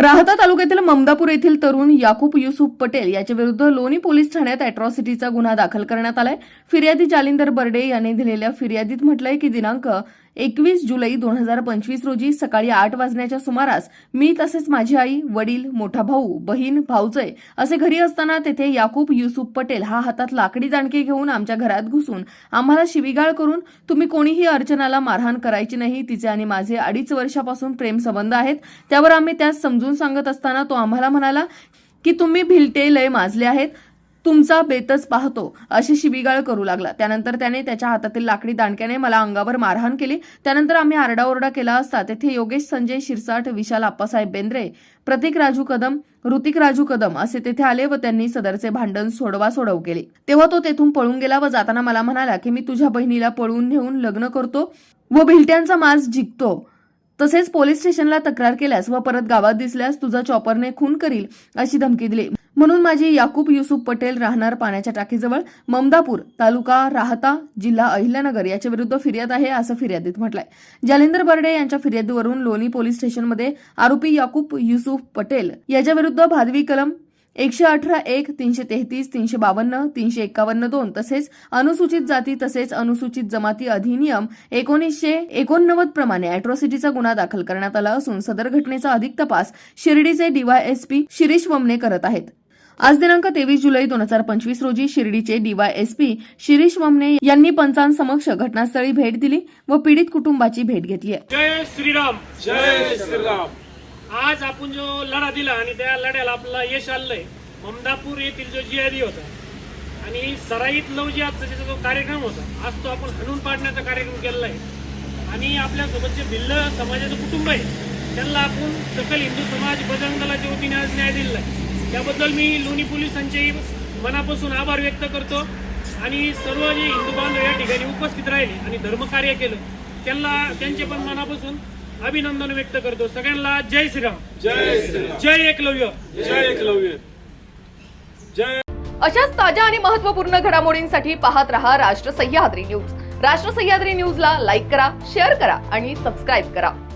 राहता तालुक्यातील ममदापूर येथील तरुण याकूब युसुफ पटेल याच्या विरुद्ध लोणी पोलीस ठाण्यात अॅट्रॉसिटीचा गुन्हा दाखल करण्यात आलाय. फिर्यादी जालिंदर बर्डे यांनी दिलेल्या फिर्यादीत म्हटलंय की दिनांक एकवीस जुलै दोन हजार पंचवीस रोजी सकाळी आठ वाजण्याच्या सुमारास मी तसेच माझी आई वडील मोठा भाऊ बहीण भाऊजय असे घरी असताना तेथे याकूब युसुफ पटेल हा हातात लाकडी दांडके घेऊन आमच्या घरात घुसून आम्हाला शिवीगाळ करून तुम्ही कोणीही अर्चनाला मारहाण करायची नाही तिचे आणि माझे अडीच वर्षापासून प्रेम संबंध आहेत. त्यावर आम्ही त्यास समजून सांगत असताना तो आम्हाला म्हणाला की तुम्ही भिलटे लय माजले आहेत. तुमचा बेतच पाहतो अशी शिवीगाळ करू लागला. त्यानंतर त्याने त्याच्या हातातील लाकडी दांडक्याने मला अंगावर मारहाण केली. त्यानंतर आम्ही आरडाओरडा केला असता. तेथे योगेश संजय शिरसाट विशाल आप्पासाहेब बेंद्रे प्रतीक राजू कदम ऋतिक राजू कदम असे तेथे आले व त्यांनी सदरचे भांडण सोडवा सोडव केले. तेव्हा तो तेथून पळून गेला व जाताना मला म्हणाला की मी तुझ्या बहिणीला पळवून नेऊन लग्न करतो व भिलट्यांचा मास जिंकतो. तसेच पोलीस स्टेशनला तक्रार केल्यास व परत गावात दिसल्यास तुझा चॉपरने खून करील अशी धमकी दिली. म्हणून माझी याकूब युसुफ पटेल राहणार पाण्याच्या टाकीजवळ ममदापूर तालुका राहता जिल्हा अहिल्यानगर याच्या विरुद्ध फिर्याद आहे असं फिर्यादीत म्हटलंय. जालिंदर बर्डे यांच्या फिर्यादीवरून लोणी पोलीस स्टेशनमध्ये आरोपी याकूब युसुफ पटेल याच्या विरुद्ध भादवी कलम एकशे अठरा एक तीनशे तेहतीस तीनशे बावन्न तीनशे एकावन्न दोन तसेच अनुसूचित जाती तसेच अनुसूचित जमाती अधिनियम एकोणीसशे एकोणनव्वद प्रमाणे अॅट्रॉसिटीचा गुन्हा दाखल करण्यात आला असून सदर घटनेचा अधिक तपास शिर्डीचे डीवायएसपी शिरीष वमने करत आहेत. आज दिनांक तेवीस जुलै दोन हजार पंचवीस रोजी शिर्डीचे डीवायएसपी शिरीष वमने यांनी पंचांसमक्ष घटनास्थळी भेट दिली व पीडित कुटुंबाची भेट घेतली जय श्रीराम. जय श्रीराम. आज आपण जो लढा दिला आणि त्या लढ्याला आपला यश आलंय ममदापूर येथील जो जिहादी होता आणि सराईत लवजी आजचा त्याचा जो कार्यक्रम होता आज तो आपण हणून पाडण्याचा कार्यक्रम केलेला आहे. आणि आपल्यासोबत जे भिल्ल समाजाचं कुटुंब आहे त्यांना आपण सकल हिंदू समाज बजरंग दलाच्या वतीने आज न्याय दिलेला आहे. त्याबद्दल मी लोणी पोलिसांचेही मनापासून आभार व्यक्त करतो. आणि सर्व जे हिंदू बांधव या ठिकाणी उपस्थित राहिले आणि धर्मकार्य केलं त्यांना त्यांचे पण मनापासून अभिनंदन व्यक्त करतो. सगळ्यांना जय श्रीराम. जय श्रीराम. जय एकलव्य. जय एकलव्य. जय अशाच ताज्या आणि महत्त्वपूर्ण घडामोडींसाठी पाहत रहा राष्ट्र सह्याद्री न्यूज. राष्ट्र सह्याद्री न्यूजला लाईक करा शेअर करा आणि सबस्क्राईब करा.